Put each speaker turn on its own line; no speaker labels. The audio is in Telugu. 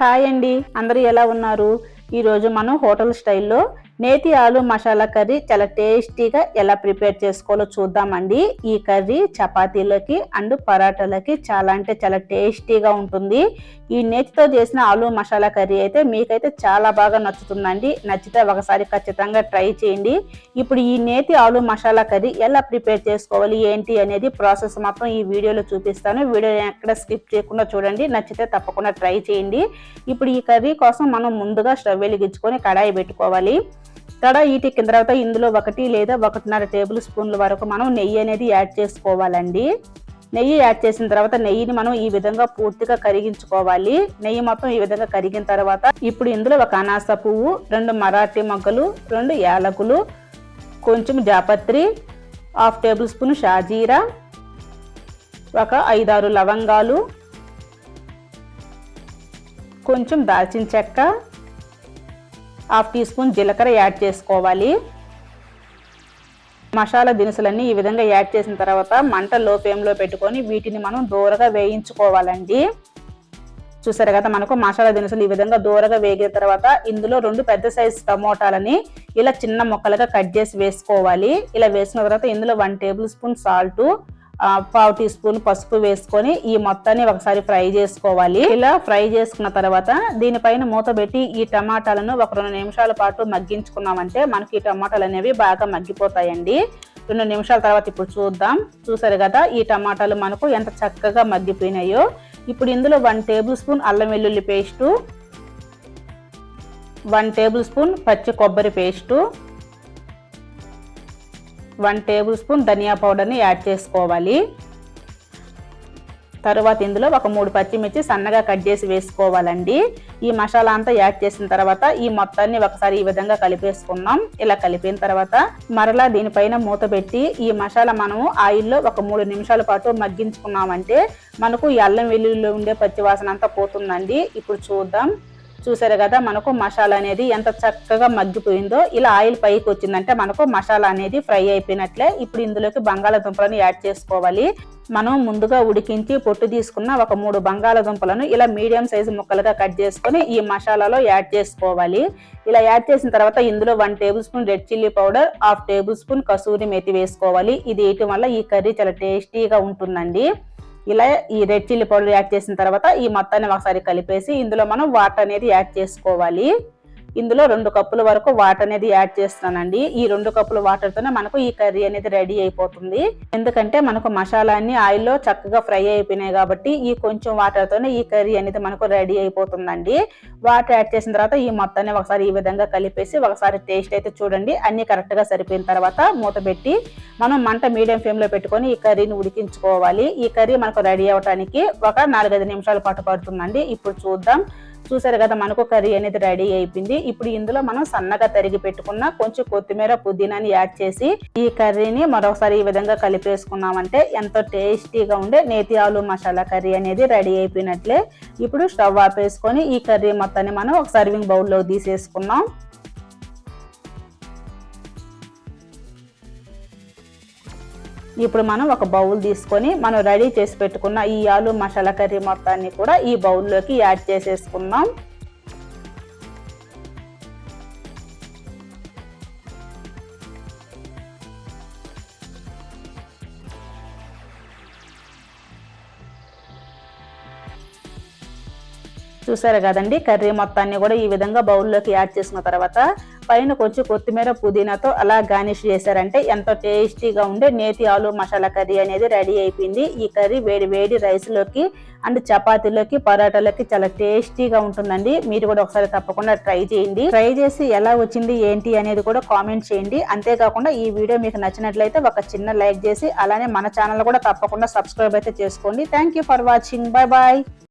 హాయ్ అండి. అందరూ ఎలా ఉన్నారు? ఈరోజు మనం హోటల్ స్టైల్లో నేతి ఆలు మసాలా కర్రీ చాలా టేస్టీగా ఎలా ప్రిపేర్ చేసుకోవాలో చూద్దామండి. ఈ కర్రీ చపాతీలకి అండ్ పరాటాలకి చాలా అంటే చాలా టేస్టీగా ఉంటుంది. ఈ నేతితో చేసిన ఆలు మసాలా కర్రీ అయితే మీకైతే చాలా బాగా నచ్చుతుందండి. నచ్చితే ఒకసారి ఖచ్చితంగా ట్రై చేయండి. ఇప్పుడు ఈ నేతి ఆలు మసాలా కర్రీ ఎలా ప్రిపేర్ చేసుకోవాలి ఏంటి అనేది ప్రాసెస్ మొత్తం ఈ వీడియోలో చూపిస్తాను. వీడియో ఎక్కడ స్కిప్ చేయకుండా చూడండి. నచ్చితే తప్పకుండా ట్రై చేయండి. ఇప్పుడు ఈ కర్రీ కోసం మనం ముందుగా స్టవ్ వెలిగించుకొని కడాయి పెట్టుకోవాలి. కడాయి ఈటెక్కిన తర్వాత ఇందులో ఒకటి లేదా ఒకటిన్నర టేబుల్ స్పూన్ల వరకు మనం నెయ్యి అనేది యాడ్ చేసుకోవాలండి. నెయ్యి యాడ్ చేసిన తర్వాత నెయ్యిని మనం ఈ విధంగా పూర్తిగా కరిగించుకోవాలి. నెయ్యి మొత్తం ఈ విధంగా కరిగిన తర్వాత ఇప్పుడు ఇందులో ఒక అనాస పువ్వు రెండు మరాఠీ మొగ్గలు రెండు యాలకులు కొంచెం జాపత్రి హాఫ్ టేబుల్ స్పూన్ షాజీరా ఒక ఐదారు లవంగాలు కొంచెం దాల్చిన చెక్క హాఫ్ టీ స్పూన్ జీలకర్ర యాడ్ చేసుకోవాలి. మసాలా దినుసులన్నీ ఈ విధంగా యాడ్ చేసిన తర్వాత మంట లో ఫ్లేమ్లో పెట్టుకొని వీటిని మనం దూరగా వేయించుకోవాలండి. చూసారు కదా మనకు మసాలా దినుసులు ఈ విధంగా దూరగా వేగిన తర్వాత ఇందులో రెండు పెద్ద సైజు టమోటాలని ఇలా చిన్న ముక్కలుగా కట్ చేసి వేసుకోవాలి. ఇలా వేసిన తర్వాత ఇందులో వన్ టేబుల్ స్పూన్ సాల్ట్ పావు టీ స్పూన్ పసుపు వేసుకొని ఈ మొత్తాన్ని ఒకసారి ఫ్రై చేసుకోవాలి. ఇలా ఫ్రై చేసుకున్న తర్వాత దీనిపైన మూత పెట్టి ఈ టమాటాలను ఒక రెండు నిమిషాల పాటు మగ్గించుకున్నామంటే మనకి ఈ టమాటాలు అనేవి బాగా మగ్గిపోతాయండి. రెండు నిమిషాల తర్వాత ఇప్పుడు చూద్దాం. చూసారు కదా ఈ టమాటాలు మనకు ఎంత చక్కగా మగ్గిపోయినాయో. ఇప్పుడు ఇందులో వన్ టేబుల్ స్పూన్ అల్లం వెల్లుల్లి పేస్టు వన్ టేబుల్ స్పూన్ పచ్చి కొబ్బరి పేస్టు వన్ టేబుల్ స్పూన్ ధనియా పౌడర్ని యాడ్ చేసుకోవాలి. తరువాత ఇందులో ఒక మూడు పచ్చిమిర్చి సన్నగా కట్ చేసి వేసుకోవాలండి. ఈ మసాలా అంతా యాడ్ చేసిన తర్వాత ఈ మొత్తాన్ని ఒకసారి ఈ విధంగా కలిపేసుకుందాం. ఇలా కలిపిన తర్వాత మరలా దీనిపైన మూత పెట్టి ఈ మసాలా మనము ఆయిల్లో ఒక మూడు నిమిషాల పాటు మగ్గించుకున్నామంటే మనకు ఈ అల్లం వెల్లుల్లిలో ఉండే పచ్చివాసన అంతా పోతుందండి. ఇప్పుడు చూద్దాం. చూసారు కదా మనకు మసాలా అనేది ఎంత చక్కగా మగ్గిపోయిందో ఇలా ఆయిల్ పైకి వచ్చిందంటే మనకు మసాలా అనేది ఫ్రై అయిపోయినట్లే. ఇప్పుడు ఇందులోకి బంగాళాదుంపలను యాడ్ చేసుకోవాలి. మనం ముందుగా ఉడికించి పొట్టు తీసుకున్న ఒక మూడు బంగాళాదుంపలను ఇలా మీడియం సైజు ముక్కలుగా కట్ చేసుకొని ఈ మసాలాలో యాడ్ చేసుకోవాలి. ఇలా యాడ్ చేసిన తర్వాత ఇందులో one tablespoon red chilli powder half tablespoon kasuri మెతి వేసుకోవాలి. ఇది వేయటం వల్ల ఈ కర్రీ చాలా టేస్టీగా ఉంటుందండి. ఇలా ఈ రెడ్ చిల్లీ పౌడర్ యాడ్ చేసిన తర్వాత ఈ మొత్తాన్ని ఒకసారి కలిపేసి ఇందులో మనం వాటర్ అనేది యాడ్ చేసుకోవాలి. ఇందులో రెండు కప్పుల వరకు వాటర్ అనేది యాడ్ చేస్తున్నానండి ఈ రెండు కప్పుల వాటర్తోనే మనకు ఈ కర్రీ అనేది రెడీ అయిపోతుంది. ఎందుకంటే మనకు మసాలా అన్ని ఆయిల్లో చక్కగా ఫ్రై అయిపోయినాయి కాబట్టి ఈ కొంచెం వాటర్తోనే ఈ కర్రీ అనేది మనకు రెడీ అయిపోతుందండి. వాటర్ యాడ్ చేసిన తర్వాత ఈ మొత్తాన్ని ఒకసారి ఈ విధంగా కలిపేసి ఒకసారి టేస్ట్ అయితే చూడండి. అన్ని కరెక్ట్గా సరిపోయిన తర్వాత మూత పెట్టి మనం మంట మీడియం ఫ్లేమ్లో పెట్టుకొని ఈ కర్రీని ఉడికించుకోవాలి. ఈ కర్రీ మనకు రెడీ అవ్వడానికి ఒక నాలుగైదు నిమిషాల పాటు పడుతుందండి. ఇప్పుడు చూద్దాం. చూసారు కదా మనకు కర్రీ అనేది రెడీ అయిపోయింది. ఇప్పుడు ఇందులో మనం సన్నగా తరిగి పెట్టుకున్న కొంచెం కొత్తిమీర పుదీనాని యాడ్ చేసి ఈ కర్రీని మరొకసారి ఈ విధంగా కలిపేసుకున్నామంటే ఎంతో టేస్టీగా ఉండే నేతి ఆలు మసాలా కర్రీ అనేది రెడీ అయిపోయినట్లే. ఇప్పుడు స్టవ్ ఆపేసుకొని ఈ కర్రీ మొత్తాన్ని మనం ఒక సర్వింగ్ బౌల్లో తీసేసుకున్నాం. ఇప్పుడు మనం ఒక బౌల్ తీసుకొని మనం రెడీ చేసి పెట్టుకున్న ఈ ఆలు మసాలా కర్రీ మొత్తాన్ని కూడా ఈ బౌల్లోకి యాడ్ చేసేసుకుందాం. చూసారు కదండి. కర్రీ మొత్తాన్ని కూడా ఈ విధంగా బౌల్లోకి యాడ్ చేసుకున్న తర్వాత పైన కొంచెం కొత్తిమీర పుదీనాతో అలా గార్నిష్ చేశారంటే ఎంతో టేస్టీగా ఉండే నేతి ఆలు మసాలా కర్రీ అనేది రెడీ అయిపోయింది. ఈ కర్రీ వేడి వేడి రైస్లోకి అండ్ చపాతీలోకి పరోటాలోకి చాలా టేస్టీగా ఉంటుందండి. మీరు కూడా ఒకసారి తప్పకుండా ట్రై చేయండి. ట్రై చేసి ఎలా వచ్చింది ఏంటి అనేది కూడా కామెంట్ చేయండి. అంతేకాకుండా ఈ వీడియో మీకు నచ్చినట్లయితే ఒక చిన్న లైక్ చేసి అలానే మన ఛానల్ కూడా తప్పకుండా సబ్స్క్రైబ్ అయితే చేసుకోండి. Thank for watching bye bye